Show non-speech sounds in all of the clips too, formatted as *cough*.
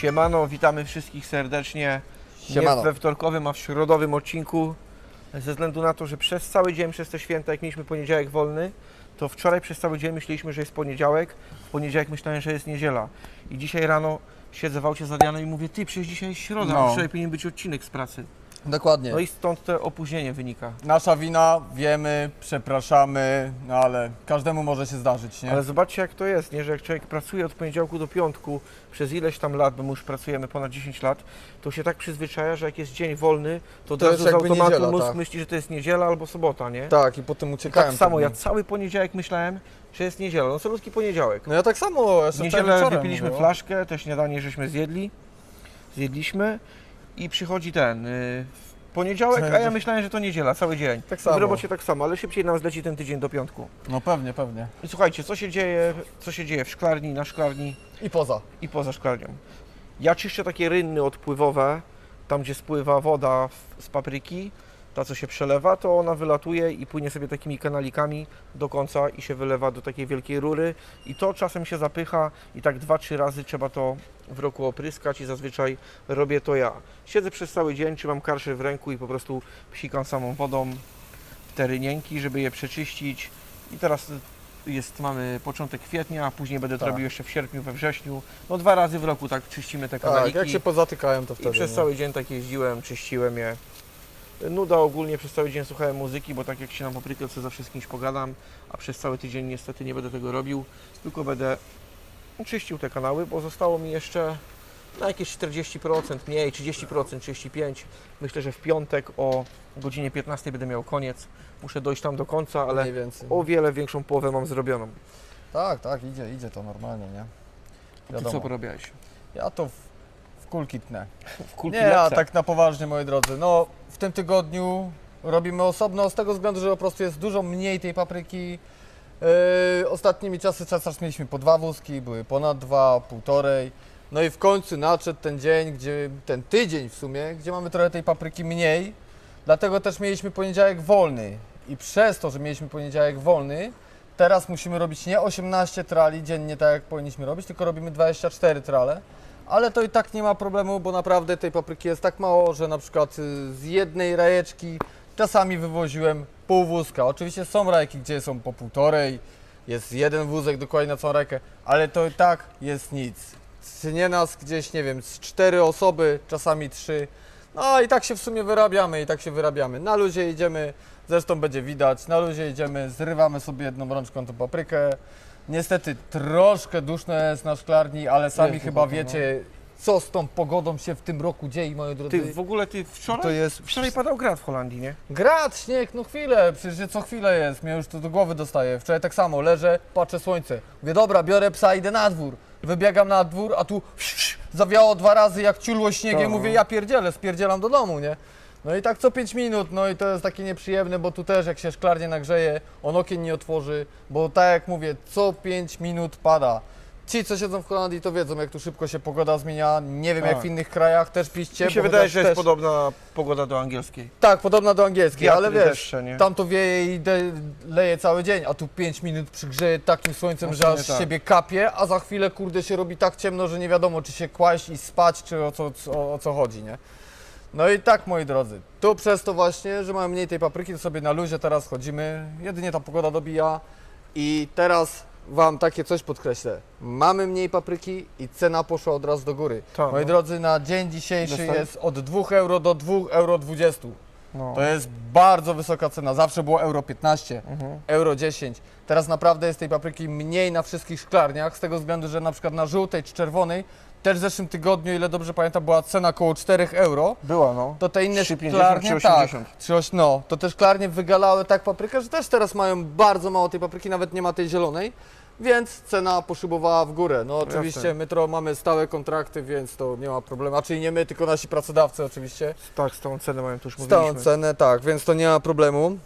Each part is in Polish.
Siemano, witamy wszystkich serdecznie. Siemano. Nie we wtorkowym, a w środowym odcinku. Ze względu na to, że przez cały dzień, przez te święta, jak mieliśmy poniedziałek wolny, to wczoraj przez cały dzień myśleliśmy, że jest poniedziałek, w poniedziałek myślałem, że jest niedziela. I dzisiaj rano siedzę w aucie z Adrianem i mówię, ty, przecież dzisiaj jest środa, No. wczoraj powinien być odcinek z pracy. Dokładnie. No i stąd to opóźnienie wynika. Nasza wina, wiemy, przepraszamy, no ale każdemu może się zdarzyć, nie? Ale zobaczcie jak to jest, nie? że jak człowiek pracuje od poniedziałku do piątku przez ileś tam lat, bo my już pracujemy ponad 10 lat, to się tak przyzwyczaja, że jak jest dzień wolny, to od To razu z jakby automatu niedziela, mózg tak. myśli, że to jest niedziela albo sobota, nie? Tak, i potem uciekają. tak samo, ja cały poniedziałek myślałem, że jest niedziela, no salutki poniedziałek. No ja tak samo, W jeszcze wczoraj niedzielę wieczorem wypiliśmy mówię, o. flaszkę, te śniadanie żeśmy zjedli, zjedliśmy i przychodzi ten, y, poniedziałek, a ja myślałem, że to niedziela, cały dzień. Tak samo. W robocie tak samo, ale szybciej nam zleci ten tydzień do piątku. No pewnie, pewnie. I słuchajcie, co się dzieje, co się dzieje w szklarni, na szklarni? I poza. i poza szklarnią. Ja czyszczę takie rynny odpływowe, tam gdzie spływa woda w- z papryki, ta co się przelewa, to ona wylatuje i płynie sobie takimi kanalikami do końca i się wylewa do takiej wielkiej rury i to czasem się zapycha i tak dwa, trzy razy trzeba to w roku opryskać i zazwyczaj robię to ja. Siedzę przez cały dzień, trzymam karszę w ręku i po prostu psikam samą wodą w te rynienki, żeby je przeczyścić i teraz jest, mamy początek kwietnia, a później będę to Tak. robił jeszcze w sierpniu, we wrześniu. No dwa razy w roku tak czyścimy te Tak, kanaliki. jak się pozatykają, to I wtedy. przez nie? cały dzień tak jeździłem, czyściłem je. Nuda ogólnie przez cały dzień słuchałem muzyki, bo tak jak się na paprykę, to zawsze z kimś pogadam, a przez cały tydzień niestety nie będę tego robił, tylko będę czyścił te kanały, bo zostało mi jeszcze na jakieś 40% mniej, 30%, 35%. Myślę, że w piątek o godzinie 15 będę miał koniec. Muszę dojść tam do końca, ale o wiele większą połowę mam zrobioną. Tak, tak, idzie, idzie to normalnie, nie? Ty Wiadomo. co porobiłeś? Ja to w, w kulki tnę. W Nie, a tak na poważnie, moi drodzy. No, w tym tygodniu robimy osobno z tego względu, że po prostu jest dużo mniej tej papryki. Yy, ostatnimi czasy czasem mieliśmy po dwa wózki, były ponad dwa, półtorej. No i w końcu nadszedł ten dzień, gdzie ten tydzień w sumie, gdzie mamy trochę tej papryki mniej. Dlatego też mieliśmy poniedziałek wolny. I przez to, że mieliśmy poniedziałek wolny, teraz musimy robić nie 18 trali dziennie, tak jak powinniśmy robić, tylko robimy 24 trale. Ale to i tak nie ma problemu, bo naprawdę tej papryki jest tak mało, że na przykład y, z jednej rajeczki czasami wywoziłem pół wózka. Oczywiście są rajki, gdzie są po półtorej, jest jeden wózek dokładnie na całą rajkę, ale to i tak jest nic. Nie nas gdzieś, nie wiem, z cztery osoby, czasami trzy. No i tak się w sumie wyrabiamy, i tak się wyrabiamy. Na luzie idziemy, zresztą będzie widać, na luzie idziemy, zrywamy sobie jedną rączką tą paprykę. Niestety troszkę duszno jest na szklarni, ale sami Jest chyba duchotno, wiecie, co z tą pogodą się w tym roku dzieje, moi drodzy. Ty w ogóle ty wczoraj, To jest wczoraj padał grad w Holandii, nie? Grad, śnieg, no chwilę, przecież co chwilę jest, mnie już to do głowy dostaje. Wczoraj tak samo, leżę, patrzę słońce. Mówię, dobra, biorę psa, idę na dwór. Wybiegam na dwór, a tu zawiało dwa razy jak ciulło śniegiem, mówię, ja pierdzielę, spierdzielam do domu, nie? No i tak co 5 minut, no i to jest takie nieprzyjemne, bo tu też jak się szklarnie nagrzeje, on okien nie otworzy, bo tak jak mówię, co 5 minut pada. Ci, co siedzą w Holandii, to wiedzą, jak tu szybko się pogoda zmienia. Nie wiem, jak Tak. w innych krajach, też piszcie. Mi się bo wydaje, chociaż że jest też... podobna pogoda do angielskiej. Tak, podobna do angielskiej, Wiatry, ale wiesz, deszcze, nie? tam to wieje i de, leje cały dzień, a tu 5 minut przygrzeje takim słońcem, że aż z tak. siebie kapie, a za chwilę kurde się robi tak ciemno, że nie wiadomo czy się kłaść i spać, czy o co, o, o co chodzi, nie? No i tak moi drodzy, tu przez to właśnie, że mamy mniej tej papryki, to sobie na luzie teraz chodzimy, jedynie ta pogoda dobija i teraz Wam takie coś podkreślę. Mamy mniej papryki i cena poszła od razu do góry. Tak, Moi no. drodzy, na dzień dzisiejszy Dostali? jest od 2 euro do 2,20 euro. No. To jest bardzo wysoka cena. Zawsze było euro 15, Mhm. euro 10. Teraz naprawdę jest tej papryki mniej na wszystkich szklarniach, z tego względu, że na przykład na żółtej czy czerwonej też w zeszłym tygodniu, ile dobrze pamiętam, była cena około 4 euro. Była, no. To te inne 3,50, szklarnie, tak, 3,80. 3,80, no, to te szklarnie wygalały tak paprykę, że też teraz mają bardzo mało tej papryki, nawet nie ma tej zielonej, więc cena poszybowała w górę. No oczywiście Jasne. my to mamy stałe kontrakty, więc to nie ma problemu, a czyli nie my, tylko nasi pracodawcy oczywiście. Tak, z tą cenę mają, to już Stałą mówiliśmy. cenę, tak, więc to nie ma problemu.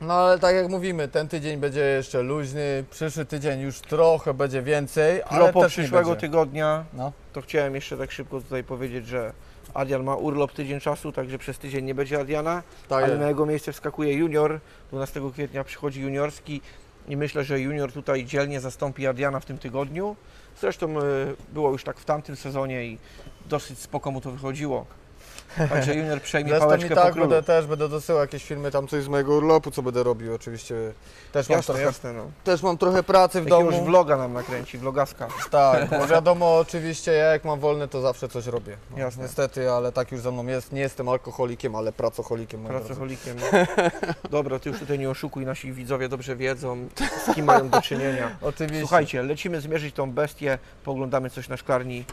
No ale tak jak mówimy, ten tydzień będzie jeszcze luźny, przyszły tydzień już trochę będzie więcej, ale Propos też nie przyszłego będzie. tygodnia, No. to chciałem jeszcze tak szybko tutaj powiedzieć, że Adrian ma urlop tydzień czasu, także przez tydzień nie będzie Adriana, Tak ale jest. na jego miejsce wskakuje junior. 12 kwietnia przychodzi juniorski I myślę, że Junior tutaj dzielnie zastąpi Adriana w tym tygodniu. Zresztą y, było już tak w tamtym sezonie i dosyć spoko mu to wychodziło. Także Junior przejmie Zresztą pałeczkę i po tak królu. będę, też będę dosyłał jakieś filmy tam coś z mojego urlopu, co będę robił oczywiście. Też mam, Jasne, trochę, jasne, no. też mam trochę pracy w Jakiegoś domu. vloga nam nakręci, vlogaska. Tak, bo wiadomo oczywiście ja jak mam wolne to zawsze coś robię. No, Jasne. Niestety, ale tak już ze mną jest. Nie jestem alkoholikiem, ale pracocholikiem. moi drodzy. Pracocholikiem. *laughs* Dobra, ty już tutaj nie oszukuj, nasi widzowie dobrze wiedzą, z kim mają do czynienia. *laughs* Oczywiście. Słuchajcie, lecimy zmierzyć tą bestię, pooglądamy coś na szklarni.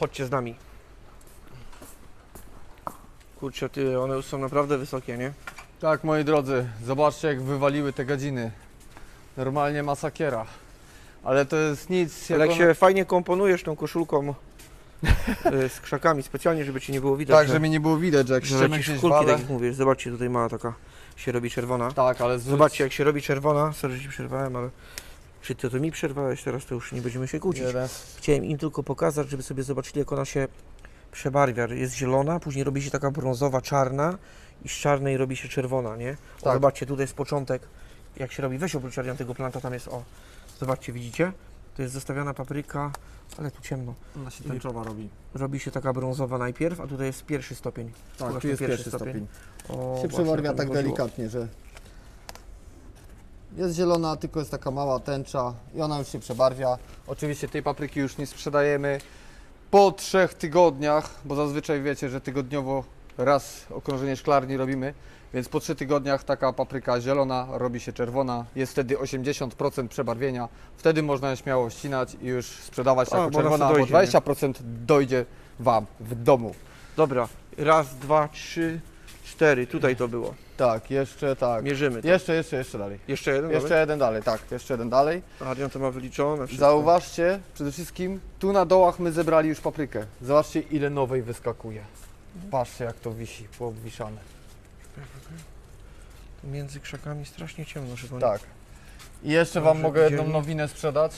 Chodźcie z nami. Kurczę, ty, one już są naprawdę wysokie, nie? Tak, moi drodzy, zobaczcie jak wywaliły te gadziny. Normalnie masakiera. Ale to jest nic. Ale jak się fajnie komponujesz tą koszulką y, z krzakami, specjalnie, żeby ci nie było widać, Tak, że, żeby nie było widać, że jak że ściemy gdzieś kulki, tak jak mówisz. Zobaczcie, tutaj mała taka się robi czerwona. Tak, ale z... Zobaczcie, jak się robi czerwona. Sorry, że ci przerwałem, ale czy ty to mi przerwałeś, teraz to już nie będziemy się kłócić. Jeden. Chciałem im tylko pokazać, żeby sobie zobaczyli, jak ona się przebarwia. Jest zielona, później robi się taka brązowa, czarna i z czarnej robi się czerwona, nie? O, Tak. Zobaczcie, tutaj jest początek, jak się robi. Weź oprócz tego planta, tam jest, o. Zobaczcie, widzicie? To jest zostawiana papryka, ale tu ciemno. Ona się tęczowa robi. Robi się taka brązowa najpierw, a tutaj jest pierwszy stopień. Tak, Pokaż tu ten jest pierwszy stopień. O, się właśnie, przebarwia to mi tak chodziło. delikatnie, że jest zielona, tylko jest taka mała tęcza i ona już się przebarwia. Oczywiście tej papryki już nie sprzedajemy po trzech tygodniach, bo zazwyczaj wiecie, że tygodniowo raz okrążenie szklarni robimy, więc po trzech tygodniach taka papryka zielona robi się czerwona, jest wtedy 80% przebarwienia, wtedy można je śmiało ścinać i już sprzedawać A, jako bo ona czerwona, bo dojdzie, nie? 20% dojdzie Wam w domu. Dobra, raz, dwa, trzy, cztery. Tutaj to było. Tak, jeszcze tak. Mierzymy to. Jeszcze, jeszcze, jeszcze dalej. Jeszcze jeden? Jeszcze jeden dalej, tak, jeszcze jeden dalej. Adrian to ma wyliczone wszystko. Zauważcie, przede wszystkim tu na dołach my zebrali już paprykę. Zobaczcie ile nowej wyskakuje. Patrzcie jak to wisi, poobwiszane. Między krzakami strasznie ciemno, żeby Tak. I jeszcze Dobrze Wam mogę jedną widzieli. nowinę sprzedać.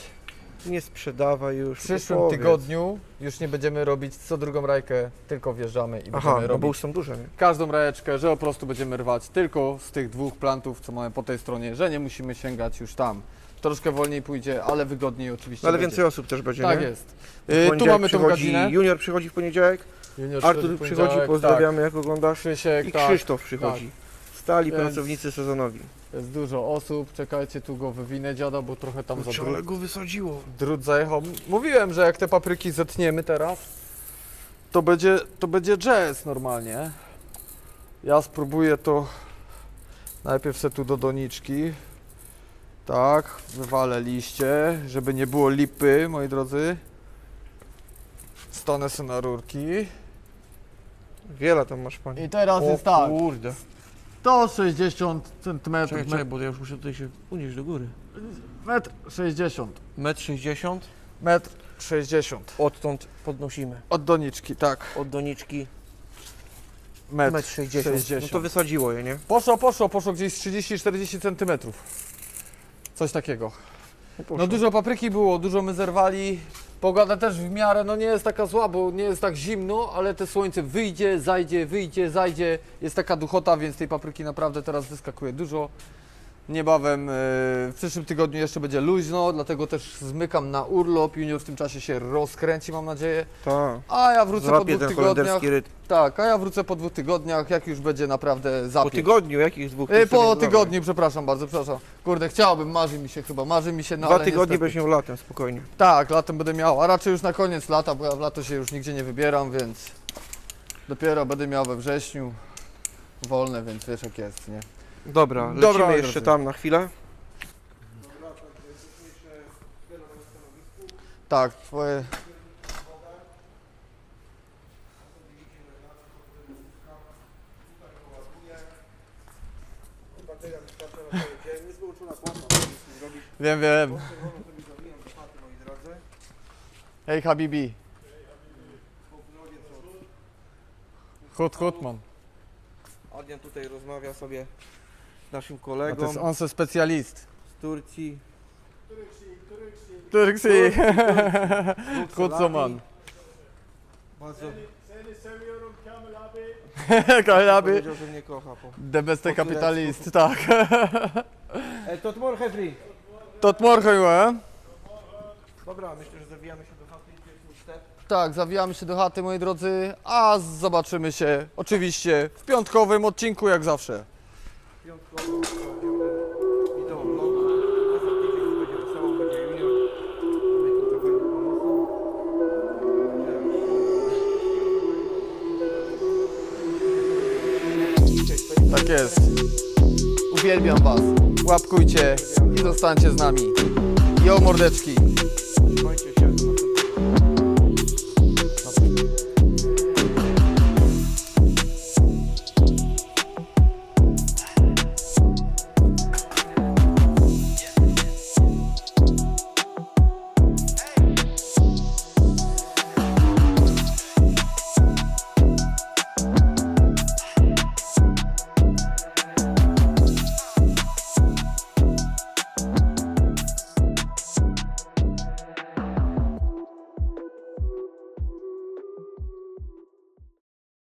Nie sprzedawaj już. W przyszłym powiedz. tygodniu już nie będziemy robić co drugą rajkę, tylko wjeżdżamy i Aha, będziemy no robić bo już są duże, nie? każdą rajeczkę, że po prostu będziemy rwać tylko z tych dwóch plantów, co mamy po tej stronie, że nie musimy sięgać już tam. Troszkę wolniej pójdzie, ale wygodniej oczywiście No ale będzie. więcej osób też będzie, Tak nie? jest. W Y, tu poniedziałek mamy tą przychodzi, gadzinę. Junior przychodzi w poniedziałek, Junior Artur przychodzi, poniedziałek, pozdrawiamy, jak oglądasz. Tak. Krzysiek, I tak. Krzysztof przychodzi. Stali Więc- pracownicy sezonowi. Jest dużo osób, czekajcie, tu go wywinę dziada, bo trochę tam za ale go wysadziło. drut zajechał. Mówiłem, że jak te papryki zetniemy teraz, to będzie, to będzie jazz normalnie. Ja spróbuję to najpierw se tu do doniczki. Tak, wywalę liście, żeby nie było lipy, moi drodzy. Stanę sobie na rurki. Wiele tam masz, panie. I teraz O jest tak, kurde. 160 cm, Czekaj, czekaj, bo ja już muszę tutaj się unieść do góry. metr 60, Metr 60, metr 60. odtąd podnosimy. Od doniczki, tak. Od doniczki Metr, metr 60. 60. No to wysadziło je, nie? Poszło, poszło, poszło gdzieś z 30-40 cm. Coś takiego. poszło. No dużo papryki było, dużo my zerwali. Pogoda też w miarę, no nie jest taka zła, bo nie jest tak zimno, ale te słońce wyjdzie, zajdzie, wyjdzie, zajdzie. Jest taka duchota, więc tej papryki naprawdę teraz wyskakuje dużo. Niebawem, e, w przyszłym tygodniu jeszcze będzie luźno, dlatego też zmykam na urlop. Junior w tym czasie się rozkręci, mam nadzieję. Tak. A ja wrócę po dwóch ten tygodniach. holenderski rytm. Tak, a ja wrócę po dwóch tygodniach, jak już będzie naprawdę Po zapięć. tygodniu, jakich dwóch? E, Po tygodniu, przepraszam bardzo, przepraszam. Kurde, chciałbym, marzy mi się chyba, marzy mi się, no Dwa ale tygodnie niestety. będziesz miał latem, spokojnie. Tak, latem będę miał, a raczej już na koniec lata, bo ja w lato się już nigdzie nie wybieram, więc dopiero będę miał we wrześniu wolne, więc wiesz jak jest, nie? Dobra, lecimy Dobra, moi jeszcze drodzy. tam na chwilę. Tak, twoje... Wiem, wiem. Hej Habibi. Hut Hutman. Adrian tutaj rozmawia sobie naszym A to kolegą jest on se specjalist. z Turcji. Turksi. Kutsuman. Bardzo Seni *laughs* seviyorum Kamil że mnie kocha. Po. The best Po kapitalist, tak. E, to tmor hefri. Dobra, myślę, że zawijamy się do chaty. Tak, zawijamy się do chaty, moi drodzy, a zobaczymy się oczywiście w piątkowym odcinku, jak zawsze. Tak jest. Uwielbiam Was. Łapkujcie i zostańcie z nami. Jo, mordeczki.